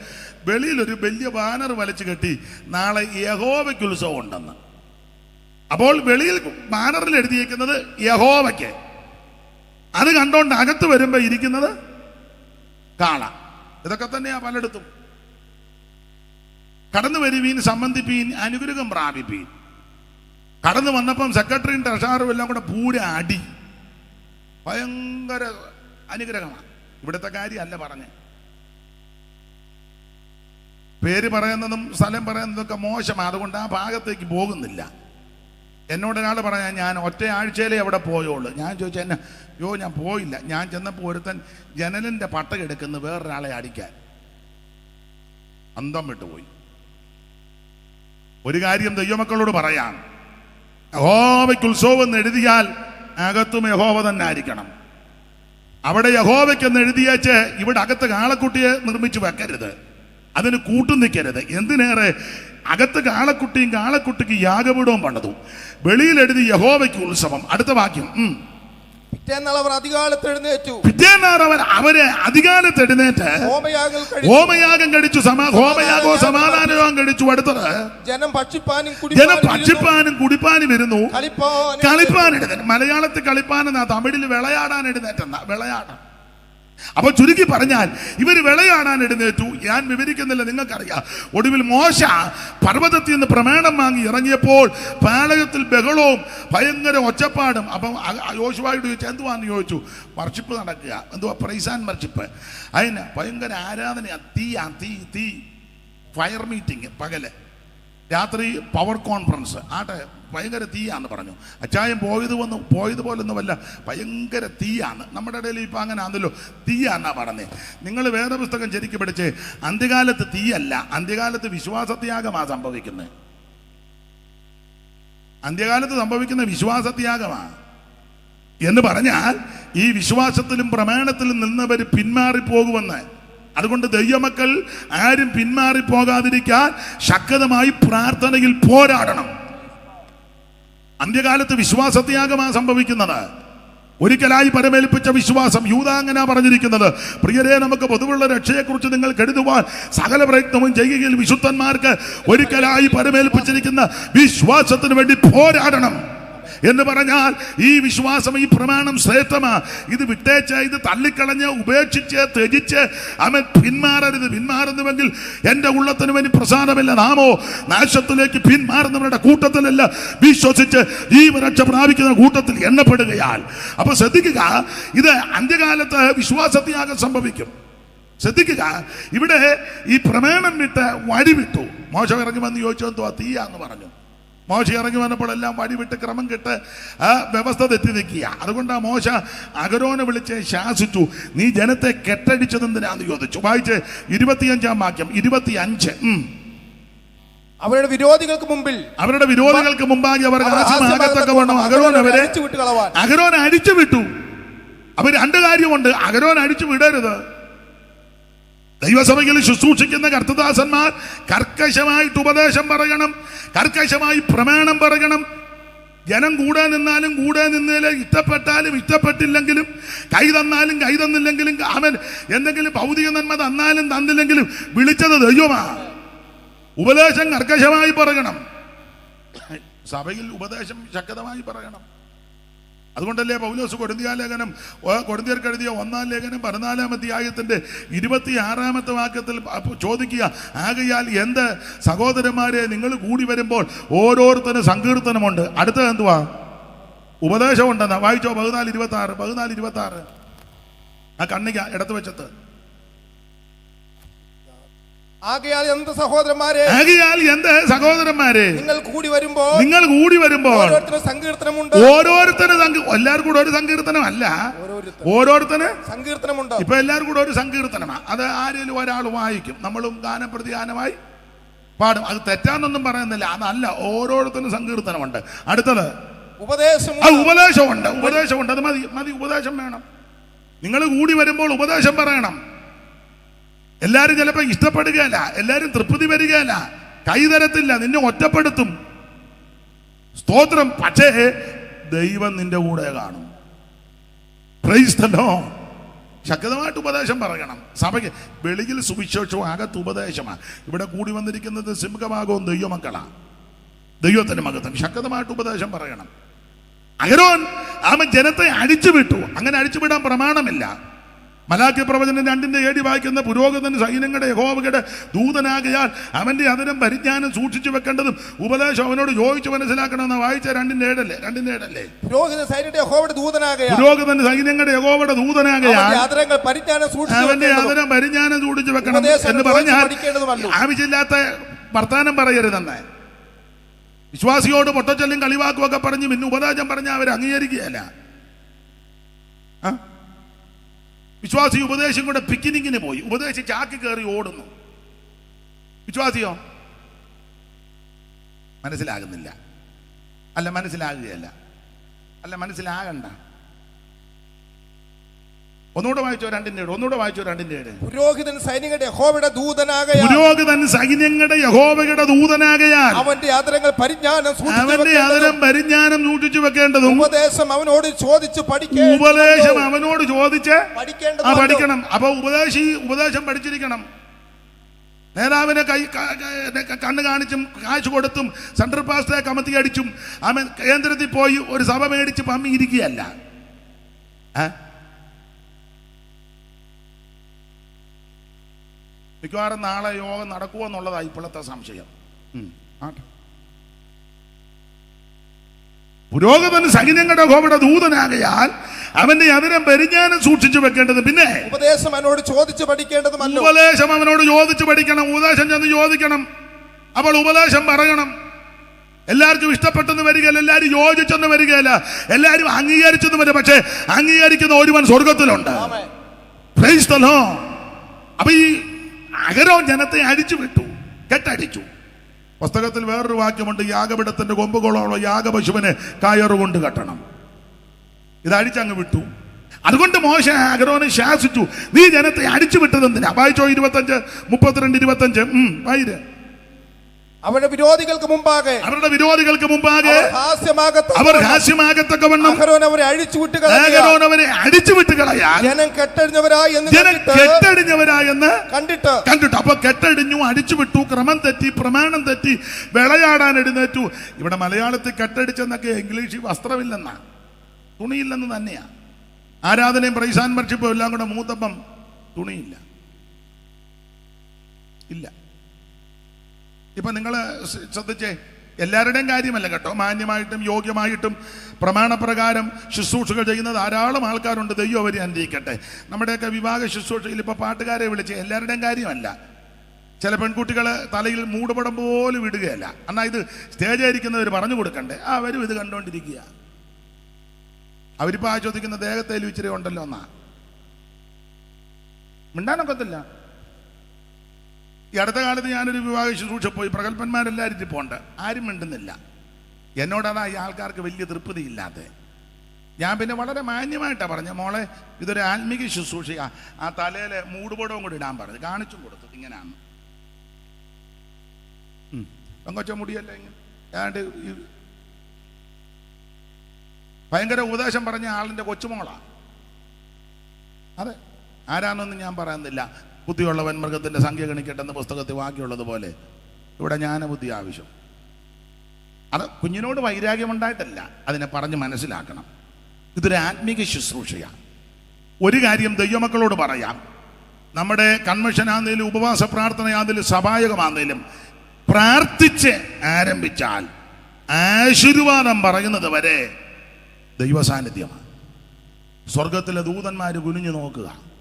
വെളിയിൽ ഒരു വലിയ ബാനർ വലിച്ചു കെട്ടി നാളെ യഹോവയ്ക്ക് ഉത്സവം ഉണ്ടെന്ന്. അപ്പോൾ വെളിയിൽ ബാനറിൽ എഴുതിയിരിക്കുന്നത് യഹോവയ്ക്ക്. അത് കണ്ടോണ്ട് അകത്ത് വരുമ്പോ ഇരിക്കുന്നത് കാള. ഇതൊക്കെ തന്നെയാ പലയിടത്തും. കടന്നു വരുവീൻ സംബന്ധിപ്പീൻ അനുഗ്രഹം പ്രാപിപ്പീൻ. കടന്നു വന്നപ്പം സെക്രട്ടറിയും ട്രഷാറും എല്ലാം കൂടെ പൂര അടി. ഭയങ്കര അനുഗ്രഹമാണ് ഇവിടുത്തെ കാര്യമല്ല പറഞ്ഞേ. പേര് പറയുന്നതും സ്ഥലം പറയുന്നതൊക്കെ മോശമാണ് അതുകൊണ്ട് ആ ഭാഗത്തേക്ക് പോകുന്നില്ല. എന്നോട് ഒരാൾ പറയാൻ ഞാൻ ഒറ്റ ആഴ്ചയിലേ അവിടെ പോയുള്ളൂ. ഞാൻ ചോദിച്ചു എന്നെ? യോ ഞാൻ പോയില്ല. ഞാൻ ചെന്നപ്പോൾ ഒരുത്തൻ ജനലിന്റെ പട്ടകെടുക്കുന്ന വേറൊരാളെ അടിക്കാൻ. അന്തം വിട്ടുപോയി. ഒരു കാര്യം ദൈവമക്കളോട് പറയാം. യഹോവയ്ക്ക് ഉത്സവം എന്ന് എഴുതിയാൽ അകത്തും യഹോവ തന്നെ ആയിരിക്കണം. അവിടെ യഹോവയ്ക്ക് എന്ന് എഴുതിയേച്ച് ഇവിടെ അകത്ത് കാളക്കുട്ടിയെ നിർമ്മിച്ചു വെക്കരുത്. അതിന് കൂട്ടു നിൽക്കരുത്. എന്തിനേറെ? അകത്ത് കാളക്കുട്ടിയും കാളക്കുട്ടിക്ക് യാഗപീഠവും പണിതു. വെളിയിൽ എഴുതി യഹോവയ്ക്ക് ഉത്സവം. അടുത്ത വാക്യം. പിറ്റേന്നാൾ അവർ അധികാലത്ത് എഴുന്നേറ്റു. പിറ്റേന്നാർ അവർ അവരെ അധികാലത്ത് എഴുന്നേറ്റ് ഹോമയാഗം കഴിച്ചു. ഹോമയാഗോ സമാധാനയോഗം കഴിച്ചു. അടുത്തത് ജനം ഭക്ഷിപ്പാനും ജനം. ഭക്ഷിപ്പാനും കുടിപ്പാനും ഇരുന്നു. കളിപ്പാൻ എഴുന്നേറ്റ് മലയാളത്തിൽ കളിപ്പാൻ എന്നാ തമിഴിൽ വിളയാടാൻ എഴുന്നേറ്റെന്നാ. വിളയാടാൻ. അപ്പൊ ചുരുക്കി പറഞ്ഞാൽ ഇവർ വിളയാടാൻ എഴുന്നേറ്റു. ഞാൻ വിവരിക്കുന്നില്ല നിങ്ങൾക്കറിയാം. ഒടുവിൽ മോശ പർവതത്തിൽ നിന്ന് പ്രമേണം വാങ്ങി ഇറങ്ങിയപ്പോൾ പാളയത്തിൽ ബഹളവും ഭയങ്കര ഒച്ചപ്പാടും. അപ്പം യോശുവായിട്ട് ചോദിച്ചു എന്തുവാന്ന് ചോദിച്ചു വർഷിപ്പ് നടക്കുക. എന്തുവാ പ്രൈസാൻ വർഷിപ്പ് അതിന് ഭയങ്കര ആരാധനയാണ് തീയാ തീ തീ. ഫയർ മീറ്റിംഗ് പകൽ. രാത്രി പവർ കോൺഫറൻസ് ആട്ടെ ഭയങ്കര തീയാന്ന് പറഞ്ഞു. അച്ചായം പോയത് വന്ന് പോയത് പോലൊന്നുമല്ല ഭയങ്കര തീയാണ്. നമ്മുടെ ഇടയിൽ ഇപ്പം അങ്ങനെ ആണല്ലോ. തീയാന്നാ പറഞ്ഞേ. നിങ്ങൾ വേദപുസ്തകം ശരിക്കും പഠിച്ച്. അന്ത്യകാലത്ത് തീയല്ല അന്ത്യകാലത്ത് വിശ്വാസത്യാഗമാണ് സംഭവിക്കുന്നത് അന്ത്യകാലത്ത് സംഭവിക്കുന്ന വിശ്വാസത്യാഗമാണ് എന്ന് പറഞ്ഞാൽ ഈ വിശ്വാസത്തിലും പ്രമാണത്തിലും നിന്നവർ പിന്മാറിപ്പോകുമെന്ന്. അതുകൊണ്ട് ദൈവമക്കൾ ആരും പിന്മാറി പോകാതിരിക്കാൻ ശക്തമായി പ്രാർത്ഥനയിൽ പോരാടണം. അന്ത്യകാലത്ത് വിശ്വാസത്യാഗമാണ് സംഭവിക്കുന്നത്. ഒരിക്കലായി പരമേൽപ്പിച്ച വിശ്വാസം യൂതാങ്ങന പറഞ്ഞിരിക്കുന്നത്. പ്രിയരെ നമുക്ക് പൊതുവുള്ള രക്ഷയെക്കുറിച്ച് നിങ്ങൾ കരുതുവാൻ സകല പ്രയത്നവും ചെയ്യുകയിൽ വിശുദ്ധന്മാർക്ക് ഒരിക്കലായി പരമേൽപ്പിച്ചിരിക്കുന്ന വിശ്വാസത്തിന് വേണ്ടി പോരാടണം. എന്ന് പറഞ്ഞാൽ ഈ വിശ്വാസം ഈ പ്രമാണം ശ്രേഷ്ഠമാ. ഇത് വിട്ടേച്ച് ഇത് തള്ളിക്കളഞ്ഞ് ഉപേക്ഷിച്ച് ത്യജിച്ച് അവൻ പിന്മാറരുത്. പിന്മാറുന്നുവെങ്കിൽ എന്റെ ഉള്ളത്തിന് വേണ്ടി പ്രസാദമില്ല. നാമോ നാശത്തിലേക്ക് പിന്മാറുന്നവരുടെ കൂട്ടത്തിലല്ല. വിശ്വസിച്ച് ജീവരക്ഷ പ്രാപിക്കുന്ന കൂട്ടത്തിൽ എണ്ണപ്പെടുകയാൽ. അപ്പൊ ശ്രദ്ധിക്കുക ഇത് അന്ത്യകാലത്ത് വിശ്വാസത്യാഗം സംഭവിക്കും. ശ്രദ്ധിക്കുക ഇവിടെ ഈ പ്രമേണം വിട്ട് വഴി വിട്ടു മോശം ഇറങ്ങി വന്ന് ചോദിച്ചു എന്തുവാ തീയാന്ന് പറഞ്ഞു. മോശ ഇറങ്ങി വന്നപ്പോൾ എല്ലാം വഴി വിട്ട് ക്രമം കെട്ട് ആ വ്യവസ്ഥ തെറ്റി നിൽക്കുക. അതുകൊണ്ട് ആ മോശ അഗരോനെ വിളിച്ച് ശാസിച്ചു. നീ ജനത്തെ കെട്ടടിച്ചതെന്തിനാന്ന് ചോദിച്ചു. വായിച്ച് ഇരുപത്തിയഞ്ചാം വാക്യം ഇരുപത്തി അഞ്ച് അവരുടെ വിരോധികൾക്ക് മുമ്പിൽ അവരുടെ വിരോധികൾക്ക് മുമ്പാകെ അവർ അവർ ആകത്തക്ക വണ്ണം അഗരോൻ അവരെ അഴിച്ചു വിട്ട് അഗരോൻ അടിച്ചു വിട്ടു. അപ്പൊ രണ്ട് കാര്യമുണ്ട്. അഗരോൻ അടിച്ചു വിടരുത്. ദൈവസഭയിൽ ശുശ്രൂഷിക്കുന്ന കർത്തദാസന്മാർ കർക്കശമായിട്ട് ഉപദേശം പറയണം കർക്കശമായി പ്രമാണം പറയണം. ജനം കൂടെ നിന്നാലും കൂടെ നിന്നേലും ഇഷ്ടപ്പെട്ടാലും ഇഷ്ടപ്പെട്ടില്ലെങ്കിലും കൈ തന്നാലും കൈ തന്നില്ലെങ്കിലും അവൻ എന്തെങ്കിലും ഭൗതിക നന്മ തന്നാലും തന്നില്ലെങ്കിലും വിളിച്ചത് ദൈവമാ. ഉപദേശം കർക്കശമായി പറയണം. സഭയിൽ ഉപദേശം ശക്തമായി പറയണം. അതുകൊണ്ടല്ലേ പൗലോസ് കൊടുന്തിയാ ലേഖനം കൊടിന്തിയർക്ക് എഴുതിയ ഒന്നാം ലേഖനം പതിനാലാം അധ്യായത്തിന്റെ ഇരുപത്തി ആറാമത്തെ വാക്യത്തിൽ ചോദിക്കുക ആകയാൽ എന്ത്? സഹോദരന്മാരെ നിങ്ങൾ കൂടി വരുമ്പോൾ ഓരോരുത്തരും സങ്കീർത്തനമുണ്ട്. അടുത്തത് എന്തുവാ? ഉപദേശമുണ്ടെന്നാ. വായിച്ചോ പതിനാല് ഇരുപത്തി ആറ് പതിനാല് ഇരുപത്തി ആറ് ആ കണ്ണിക ഇടത്ത് വെച്ചത്ത്. ആകയാൽ എന്ത് സഹോദരന്മാരെ? ആകയാൽ എന്ത് സഹോദരന്മാരെ? നിങ്ങൾ കൂടി വരുമ്പോൾ നിങ്ങൾ കൂടി വരുമ്പോൾ ഓരോരുത്തരും സങ്കീർത്തനമുണ്ട്. ഓരോരുത്തരും എല്ലാവർക്കും കൂടെ ഒരു സങ്കീർത്തനം അല്ല ഓരോരുത്തരും സങ്കീർത്തനമുണ്ട്. ഇപ്പൊ എല്ലാവർക്കും കൂടെ ഒരു സങ്കീർത്തനമാണ് അത് ആരെങ്കിലും ഒരാൾ വായിക്കും. നമ്മളും ഗാനപ്രതിഗാനമായി പാടും. അത് തെറ്റാന്നൊന്നും പറയുന്നില്ല. അതല്ല ഓരോരുത്തരും സങ്കീർത്തനമുണ്ട്. അടുത്തത്. ഉപദേശം ഉപദേശമുണ്ട്. ഉപദേശമുണ്ട്. അത് മതി. മതി ഉപദേശം വേണം. നിങ്ങൾ കൂടി വരുമ്പോൾ ഉപദേശം പറയണം. എല്ലാരും ചിലപ്പോൾ ഇഷ്ടപ്പെടുകയല്ല എല്ലാരും തൃപ്തി വരികയല്ല കൈതരത്തില്ല നിന്നെ ഒറ്റപ്പെടുത്തും. സ്തോത്രം. പക്ഷേ ദൈവം നിന്റെ കൂടെ കാണും. പ്രൈസ്തല്ലോ ശക്തമായിട്ട് ഉപദേശം പറയണം. സഭയ്ക്ക് വെളിയിൽ സുവിശേഷവും അകത്ത് ഉപദേശമാണ്. ഇവിടെ കൂടി വന്നിരിക്കുന്നത് സിംഹഭാഗവും ദൈവമക്കളാണ്. ദൈവത്തിന്റെ മകത്വം ശക്തമായിട്ട് ഉപദേശം പറയണം. അഗരോൻ അവൻ ജനത്തെ അടിച്ചു വിട്ടു അങ്ങനെ അടിച്ചു വിടാൻ പ്രമാണമില്ല. മലാഖ്യ പ്രവചനം രണ്ടിന്റെ ഏടി വായിക്കുന്ന പുരോഗതൻ സൈന്യങ്ങളുടെ യഹോവയുടെ ദൂതനാകയാൽ അവന്റെ അതിരം പരിജ്ഞാനം സൂക്ഷിച്ചു വെക്കേണ്ടതും ഉപദേശം അവനോട് ചോദിച്ചു മനസ്സിലാക്കണമെന്ന് വായിച്ച രണ്ടിന്റെ ഏടല്ലേ രണ്ടിന്റെ ഏടല്ലേ പുരോഹിത സൈന്യന്റെ യഹോവയുടെ ദൂതനാകയാൽ പുരോഗതൻ സൈന്യങ്ങളുടെ യഹോവയുടെ ദൂതനാകയാൽ പരിജ്ഞാനം സൂക്ഷിച്ചു അവന്റെ വെക്കേണ്ടതും അതിരം പരിജ്ഞാനം സൂക്ഷിച്ചു വെക്കണം എന്ന് പറഞ്ഞാൽ. ആവശ്യമില്ലാത്ത വർത്താനം പറയരുതെന്ന് വിശ്വാസിയോട് പൊട്ടച്ചൊല്ലും കളിവാക്കുമൊക്കെ പറഞ്ഞ് പിന്നെ ഉപദേശം പറഞ്ഞ അവർ അംഗീകരിക്കുകയല്ല ആ? വിശ്വാസി ഉപദേശം കൊണ്ട് പിക്നിക്കിന് പോയി. ഉപദേശിച്ച് ചാക്കി കയറി ഓടുന്നു. വിശ്വാസിയോ? മനസ്സിലാകുന്നില്ല. അല്ല മനസ്സിലാകുകയല്ല. അല്ല മനസ്സിലാകണ്ട. ഒന്നുകൂടെ വായിച്ചോ രണ്ടിന്റെ ഏഴ് ഒന്നുകൂടെ വായിച്ചോ രണ്ടിന്റെ ഏഴ് പുരോഹിതൻ സൈന്യങ്ങളുടെ യഹോവയുടെ ദൂതനാകയാൽ പുരോഹിതൻ സൈന്യങ്ങളുടെ യഹോവയുടെ ദൂതനാകയാൽ അവന്റെ ആദരങ്ങൾ പരിജ്ഞാനം സൂക്ഷിച്ചു അവന്റെ ആദരം പരിജ്ഞാനം സൂക്ഷിച്ചു വെക്കേണ്ടതും ഉപദേശം അവനോട് ചോദിച്ചു ഉപദേശം പഠിക്കേണ്ടതുമല്ലോ. അവനോട് ചോദിച്ച് ആ പഠിക്കണം. അപ്പൊ ഉപദേശി ഉപദേശം പഠിച്ചിരിക്കണം. നേതാവിനെ കൈ കണ്ണ് കാണിച്ചും കാശ് കൊടുത്തും സെൻട്രൽ പാസ്റ്ററെ കമത്തി അടിച്ചും അവൻ കേന്ദ്രത്തിൽ പോയി ഒരു സഭ മേടിച്ച് പമ്മി ഇരിക്കുകയല്ല മിക്കവാറും നാളെ യോഗം നടക്കുമോ എന്നുള്ളതാണ് ഇപ്പോഴത്തെ സംശയം. ആട്ടെ. പുരോഗമൻ സൈന്യങ്ങളുടെ ഹോമയുടെ ദൂതനാകയാൽ അവന്റെ അതിരം പരിജ്ഞാനം സൂക്ഷിച്ചു വെക്കേണ്ടത് പിന്നെ? ഉപദേശം അവനോട് ചോദിച്ചു പഠിക്കേണ്ടത് ഉപദേശം അവനോട് ചോദിച്ചു പഠിക്കണം ഉപദേശം ചെന്ന് ചോദിക്കണം. അവൾ ഉപദേശം പറയണം. എല്ലാവർക്കും ഇഷ്ടപ്പെട്ടെന്ന് വരികയല്ല എല്ലാവരും യോജിച്ചെന്ന് വരികയല്ല എല്ലാവരും അംഗീകരിച്ചെന്ന് വരും പക്ഷേ അംഗീകരിക്കുന്ന ഒരുവൻ സ്വർഗത്തിലുണ്ട്. അപ്പൊ ഈ അകരോ ജനത്തെ അടിച്ചു വിട്ടു കെട്ടടിച്ചു. പുസ്തകത്തിൽ വേറൊരു വാക്യമുണ്ട് യാഗപിടത്തിന്റെ കൊമ്പുകളോളം യാഗപശുവിനെ കയറുകൊണ്ട് കെട്ടണം. ഇത് അടിച്ചങ്ങ് വിട്ടു. അതുകൊണ്ട് മോശ അഗരോനെ ശാസിച്ചു. നീ ജനത്തെ അടിച്ചു വിട്ടത് എന്തിനാ വായിച്ചോ ഇരുപത്തഞ്ച് മുപ്പത്തിരണ്ട് ഇരുപത്തഞ്ച്. ഉം വായിര്. അവരുടെ വിരോധികൾക്ക് മുമ്പാകെ. അവരുടെ വിരോധികൾക്ക് മുമ്പാകെ. അവർ ഹാസ്യമാകത്തക്ക വണ്ണം. അവരെ അഴിച്ചു വിട്ട് അവരെ വിട്ട് ജനം കെട്ടടിഞ്ഞവരായി എന്ന് ജനം കെട്ടടിഞ്ഞവരായി കെട്ടടിഞ്ഞവരായെന്ന് കണ്ടിട്ട് കണ്ടിട്ട്. അപ്പൊ കെട്ടടിഞ്ഞു അടിച്ചു വിട്ടു ക്രമം തെറ്റി പ്രമാണം തെറ്റി വിളയാടാൻ എഴുന്നേറ്റു. ഇവിടെ മലയാളത്തിൽ കെട്ടടിച്ചെന്നൊക്കെ ഇംഗ്ലീഷിൽ വസ്ത്രമില്ലെന്നാ. തുണിയില്ലെന്ന് തന്നെയാ. ആരാധനയും പ്രൈസാൻ മർഷിപ്പും എല്ലാം കൂടെ മൂത്തപ്പം തുണിയില്ല. ഇല്ല. ഇപ്പൊ നിങ്ങൾ ശ്രദ്ധിച്ചേ എല്ലാവരുടെയും കാര്യമല്ല കേട്ടോ. മാന്യമായിട്ടും യോഗ്യമായിട്ടും പ്രമാണപ്രകാരം ശുശ്രൂഷകൾ ചെയ്യുന്ന ധാരാളം ആൾക്കാരുണ്ട്. ദൈവം അവരെ അനുഗ്രഹിക്കട്ടെ. നമ്മുടെയൊക്കെ വിവാഹ ശുശ്രൂഷയിൽ ഇപ്പൊ പാട്ടുകാരെ വിളിച്ച് എല്ലാവരുടെയും കാര്യമല്ല. ചില പെൺകുട്ടികൾ തലയിൽ മൂടുപടം പോലും ഇടുകയല്ല എന്നാ ഇത് സ്റ്റേജായിരിക്കുന്നവർ പറഞ്ഞു കൊടുക്കണ്ടേ? അവരും ഇത് കണ്ടുകൊണ്ടിരിക്കുക അവരിപ്പോ ആ ചോദിക്കുന്ന ദേഹത്തേൽ ഇച്ചിരി ഉണ്ടല്ലോ എന്നാ. മിണ്ടാനൊക്കത്തില്ല. ഈ അടുത്ത കാലത്ത് ഞാനൊരു വിവാഹ ശുശ്രൂഷ പോയി. പ്രഗത്ഭന്മാരെല്ലാവരും പോണ്ട്. ആരും മിണ്ടുന്നില്ല. എന്നോടാണ് ഈ ആൾക്കാർക്ക് വലിയ തൃപ്തിയില്ലാതെ. ഞാൻ പിന്നെ വളരെ മാന്യമായിട്ടാണ് പറഞ്ഞ മോളെ ഇതൊരു ആത്മീക ശുശ്രൂഷയാ. ആ തലയിലെ മൂടുപടവും കൂടി ഇടാൻ പറഞ്ഞു. കാണിച്ചും കൊടുത്തു. ഇങ്ങനെയാണ് പങ്കൊച്ച മുടിയല്ല ഏതാണ്ട് ഭയങ്കര ഉപദേശം പറഞ്ഞ ആളിന്റെ കൊച്ചുമോളാണ് അതെ. ആരാന്നൊന്നും ഞാൻ പറയുന്നില്ല. ബുദ്ധിയുള്ളവൻ മൃഗത്തിന്റെ സംഖ്യ ഗണിക്കട്ടെന്ന് പുസ്തകത്തിൽ ബാക്കിയുള്ളതുപോലെ ഇവിടെ ജ്ഞാനബുദ്ധി ആവശ്യം. അത് കുഞ്ഞിനോട് വൈരാഗ്യമുണ്ടായിട്ടല്ല അതിനെ പറഞ്ഞ് മനസ്സിലാക്കണം. ഇതൊരു ആത്മീക ശുശ്രൂഷയാണ് ഒരു കാര്യം ദൈവമക്കളോട് പറയാം. നമ്മുടെ കൺവെൻഷനാന്നേലും ഉപവാസ പ്രാർത്ഥനയാന്നേലും സഭായകമാന്നേലും പ്രാർത്ഥിച്ച് ആരംഭിച്ചാൽ ആശീർവാദം പറയുന്നത് വരെ ദൈവസാന്നിധ്യമാണ്. സ്വർഗത്തിലെ ദൂതന്മാർ കുനിഞ്ഞു നോക്കുക.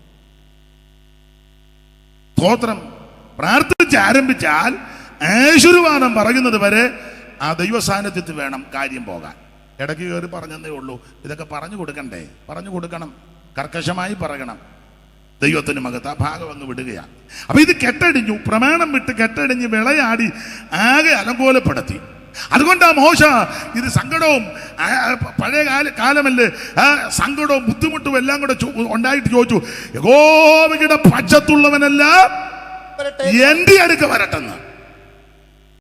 സ്തോത്രം. പ്രാർത്ഥിച്ച് ആരംഭിച്ചാൽ ആശീർവാദം പറയുന്നത് വരെ ആ ദൈവ സാന്നിധ്യത്തിൽ വേണം കാര്യം പോകാൻ. ഇടയ്ക്ക് കയറി പറഞ്ഞതേ ഉള്ളൂ. ഇതൊക്കെ പറഞ്ഞു കൊടുക്കണ്ടേ? പറഞ്ഞു കൊടുക്കണം. കർക്കശമായി പറയണം. ദൈവത്തിന് മകത്ത് ആ ഭാഗം അങ്ങ് വിടുകയാണ്. അപ്പൊ ഇത് കെട്ടടിഞ്ഞു പ്രമാണം വിട്ട് കെട്ടടിഞ്ഞ് വിളയാടി ആകെ അലങ്കോലപ്പെടുത്തി. അതുകൊണ്ട് ആ മോശ ഇത് സങ്കടവും പഴയ കാല കാലമല്ലേ ആ സങ്കടവും ബുദ്ധിമുട്ടും എല്ലാം കൂടെ ഉണ്ടായിട്ട് ചോദിച്ചു യഹോവയുടെ പക്ഷത്തുള്ളവനല്ല. എന്റെ അടുക്ക വരട്ടെന്ന്